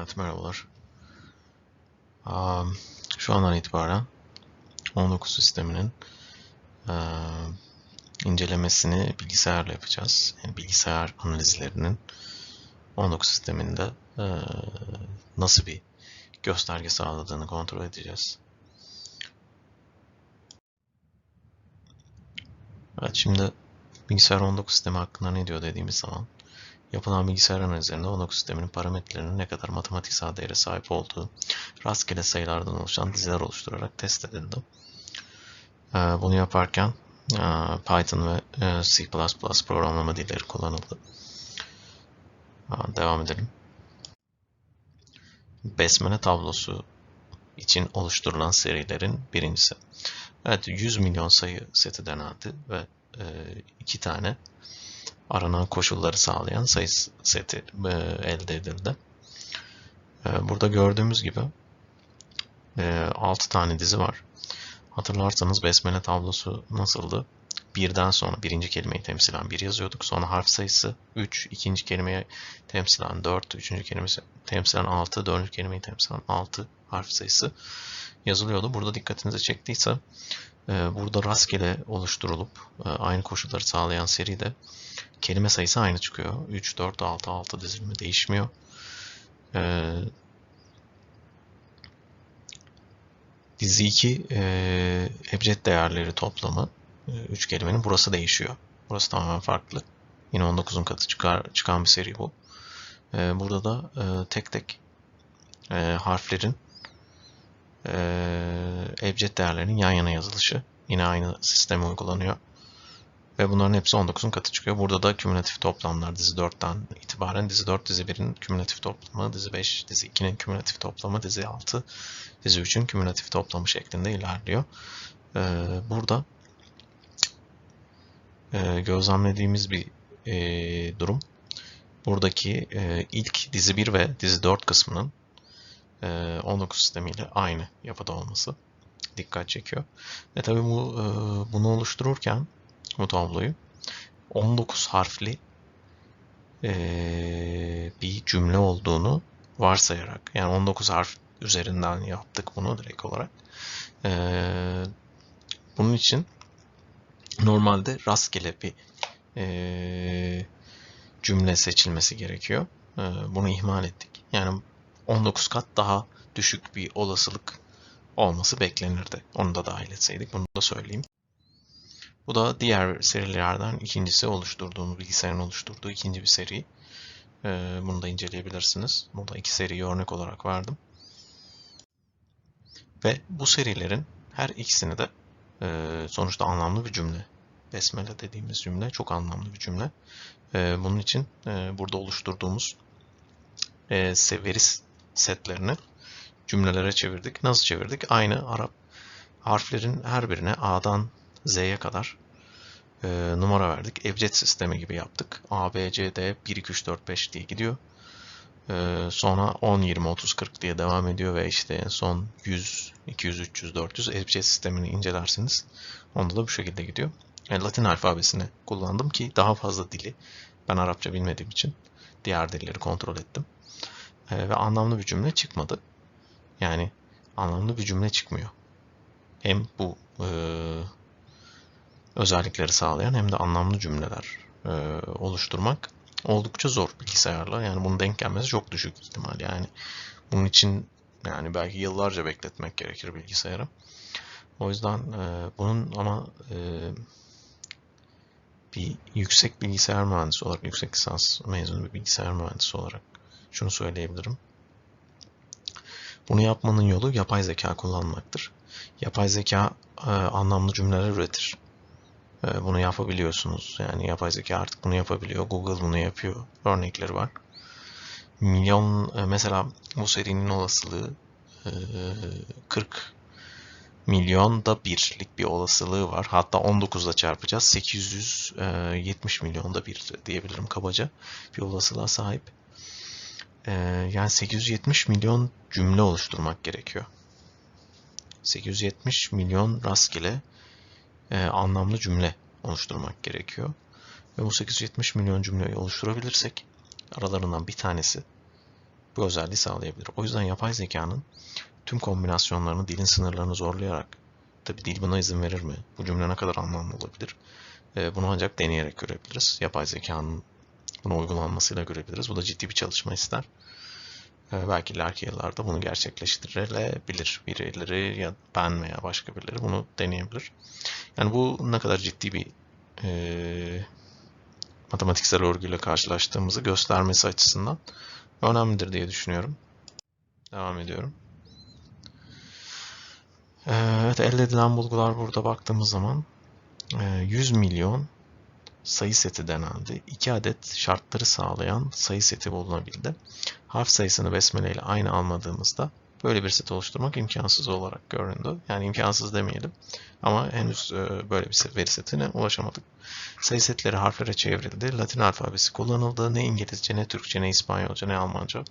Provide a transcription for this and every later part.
Evet merhabalar. Şu andan itibaren 19 sisteminin eee, incelemesini bilgisayarla yapacağız. Yani bilgisayar analizlerinin 19 sisteminde eee, nasıl bir gösterge sağladığını kontrol edeceğiz. Evet şimdi bilgisayar 19 sistemi hakkında ne diyor dediğimiz zaman Yapılan bilgisayar analizlerinde 19 sisteminin parametrelerinin ne kadar matematiksel değere sahip olduğu rastgele sayılardan oluşan diziler oluşturarak test edildi. Ee, Bunu yaparken e, Python ve e, C++ programlama dilleri kullanıldı. Aa, Devam edelim. Besmele tablosu için oluşturulan serilerin birincisi. Evet 100 milyon sayı seti denendi ve e, iki tane aranan koşulları sağlayan sayı seti e, elde edildi. E, burada gördüğümüz gibi e, 6 tane dizi var. Hatırlarsanız besmele tablosu nasıldı? Birden sonra birinci kelimeyi temsilen bir yazıyorduk. Sonra harf sayısı 3, ikinci kelimeyi temsilen 4, üçüncü kelimeyi temsilen 6, dördüncü kelimeyi temsilen 6 harf sayısı yazılıyordu. Burada dikkatinizi çektiyse e, burada rastgele oluşturulup aynı koşulları sağlayan seride kelime sayısı aynı çıkıyor. 3, 4, 6, 6 dizilimi değişmiyor. Ee, dizi 2 e, ebced değerleri toplamı 3 kelimenin burası değişiyor. Burası tamamen farklı. Yine 19'un katı çıkar, çıkan bir seri bu. Ee, burada da e, tek tek e, harflerin e, ebced değerlerinin yan yana yazılışı. Yine aynı sisteme uygulanıyor. Ve bunların hepsi 19'un katı çıkıyor. Burada da kümülatif toplamlar dizi 4'ten itibaren dizi 4, dizi 1'in kümülatif toplamı, dizi 5, dizi 2'nin kümülatif toplamı, dizi 6, dizi 3'ün kümülatif toplamı şeklinde ilerliyor. Ee, burada e, gözlemlediğimiz bir e, durum. Buradaki e, ilk dizi 1 ve dizi 4 kısmının e, 19 sistemiyle aynı yapıda olması dikkat çekiyor. Ve tabii bu e, bunu oluştururken bu tabloyu 19 harfli ee, bir cümle olduğunu varsayarak yani 19 harf üzerinden yaptık bunu direkt olarak. Ee, bunun için normalde rastgele bir e, cümle seçilmesi gerekiyor. Ee, bunu ihmal ettik. Yani 19 kat daha düşük bir olasılık olması beklenirdi. Onu da dahil etseydik bunu da söyleyeyim. Bu da diğer serilerden ikincisi oluşturduğumuz, bilgisayarın oluşturduğu ikinci bir seri. Ee, bunu da inceleyebilirsiniz. Burada iki seriyi örnek olarak verdim. Ve bu serilerin her ikisini de e, sonuçta anlamlı bir cümle. Besmele dediğimiz cümle çok anlamlı bir cümle. E, bunun için e, burada oluşturduğumuz veri setlerini cümlelere çevirdik. Nasıl çevirdik? Aynı Arap harflerin her birine A'dan Z'ye kadar e, numara verdik. Ebced sistemi gibi yaptık. A, B, C, D 1, 2, 3, 4, 5 diye gidiyor. E, sonra 10, 20, 30, 40 diye devam ediyor ve işte en son 100, 200, 300, 400 ebced sistemini incelersiniz. Onda da bu şekilde gidiyor. Yani Latin alfabesini kullandım ki daha fazla dili ben Arapça bilmediğim için diğer dilleri kontrol ettim. E, ve anlamlı bir cümle çıkmadı. Yani anlamlı bir cümle çıkmıyor. Hem bu e, özellikleri sağlayan hem de anlamlı cümleler e, oluşturmak oldukça zor bilgisayarla. Yani bunun denk gelmesi çok düşük ihtimal. Yani bunun için yani belki yıllarca bekletmek gerekir bilgisayarı. O yüzden e, bunun ama e, bir yüksek bilgisayar mühendisi olarak, yüksek lisans mezunu bir bilgisayar mühendisi olarak şunu söyleyebilirim. Bunu yapmanın yolu yapay zeka kullanmaktır. Yapay zeka e, anlamlı cümleler üretir. E, bunu yapabiliyorsunuz. Yani yapay zeka artık bunu yapabiliyor. Google bunu yapıyor. Örnekleri var. Milyon e, mesela bu serinin olasılığı e, 40 milyonda birlik bir olasılığı var. Hatta 19'da çarpacağız. 870 milyonda bir diyebilirim kabaca bir olasılığa sahip. E, yani 870 milyon cümle oluşturmak gerekiyor. 870 milyon rastgele e, anlamlı cümle oluşturmak gerekiyor. Ve bu 870 milyon cümleyi oluşturabilirsek aralarından bir tanesi bu özelliği sağlayabilir. O yüzden yapay zekanın tüm kombinasyonlarını dilin sınırlarını zorlayarak tabi dil buna izin verir mi? Bu cümle ne kadar anlamlı olabilir? E, bunu ancak deneyerek görebiliriz. Yapay zekanın buna uygulanmasıyla görebiliriz. Bu da ciddi bir çalışma ister. E, belki ileriki yıllarda bunu gerçekleştirilebilir. Birileri ya ben veya başka birileri bunu deneyebilir. Yani bu ne kadar ciddi bir e, matematiksel örgüyle karşılaştığımızı göstermesi açısından önemlidir diye düşünüyorum. Devam ediyorum. Evet, elde edilen bulgular burada baktığımız zaman 100 milyon sayı seti denendi. 2 adet şartları sağlayan sayı seti bulunabildi. Harf sayısını besmele ile aynı almadığımızda böyle bir set oluşturmak imkansız olarak göründü. Yani imkansız demeyelim ama henüz böyle bir veri setine ulaşamadık. Sayı setleri harflere çevrildi. Latin alfabesi kullanıldı. Ne İngilizce, ne Türkçe, ne İspanyolca, ne Almanca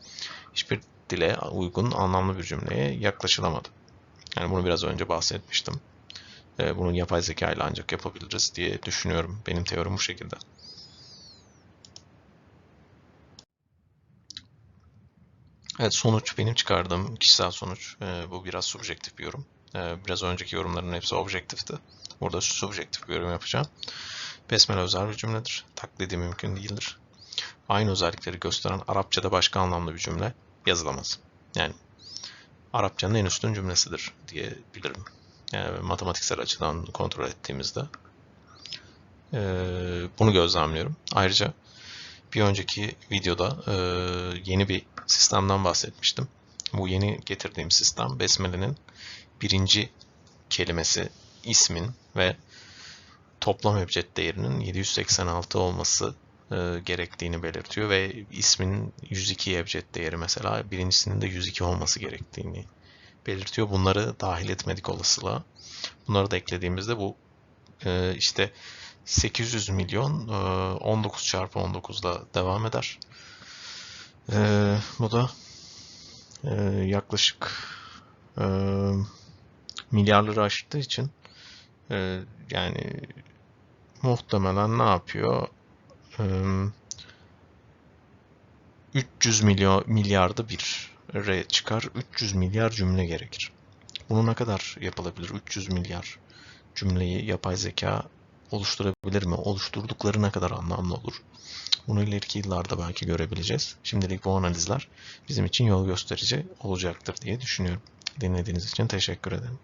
hiçbir dile uygun anlamlı bir cümleye yaklaşılamadı. Yani bunu biraz önce bahsetmiştim. Bunu yapay zeka ile ancak yapabiliriz diye düşünüyorum. Benim teorim bu şekilde. Evet sonuç benim çıkardığım kişisel sonuç. Bu biraz subjektif bir yorum. Biraz önceki yorumların hepsi objektifti. Burada subjektif bir yorum yapacağım. Besmele özel bir cümledir. Taklidi mümkün değildir. Aynı özellikleri gösteren Arapçada başka anlamlı bir cümle yazılamaz. Yani Arapçanın en üstün cümlesidir diyebilirim. Yani matematiksel açıdan kontrol ettiğimizde. Ee, bunu gözlemliyorum. Ayrıca bir önceki videoda e, yeni bir sistemden bahsetmiştim. Bu yeni getirdiğim sistem Besmele'nin birinci kelimesi ismin ve toplam ebced değerinin 786 olması e, gerektiğini belirtiyor ve ismin 102 ebced değeri mesela birincisinin de 102 olması gerektiğini belirtiyor. Bunları dahil etmedik olasılığa. Bunları da eklediğimizde bu e, işte 800 milyon e, 19 çarpı 19'da devam eder. E, bu da e, yaklaşık e, milyarları aştığı için e, yani muhtemelen ne yapıyor? E, 300 milyon milyarda bir re çıkar. 300 milyar cümle gerekir. Bunu ne kadar yapılabilir? 300 milyar cümleyi yapay zeka oluşturabilir mi? Oluşturdukları ne kadar anlamlı olur? Bunu ileriki yıllarda belki görebileceğiz. Şimdilik bu analizler bizim için yol gösterici olacaktır diye düşünüyorum. Dinlediğiniz için teşekkür ederim.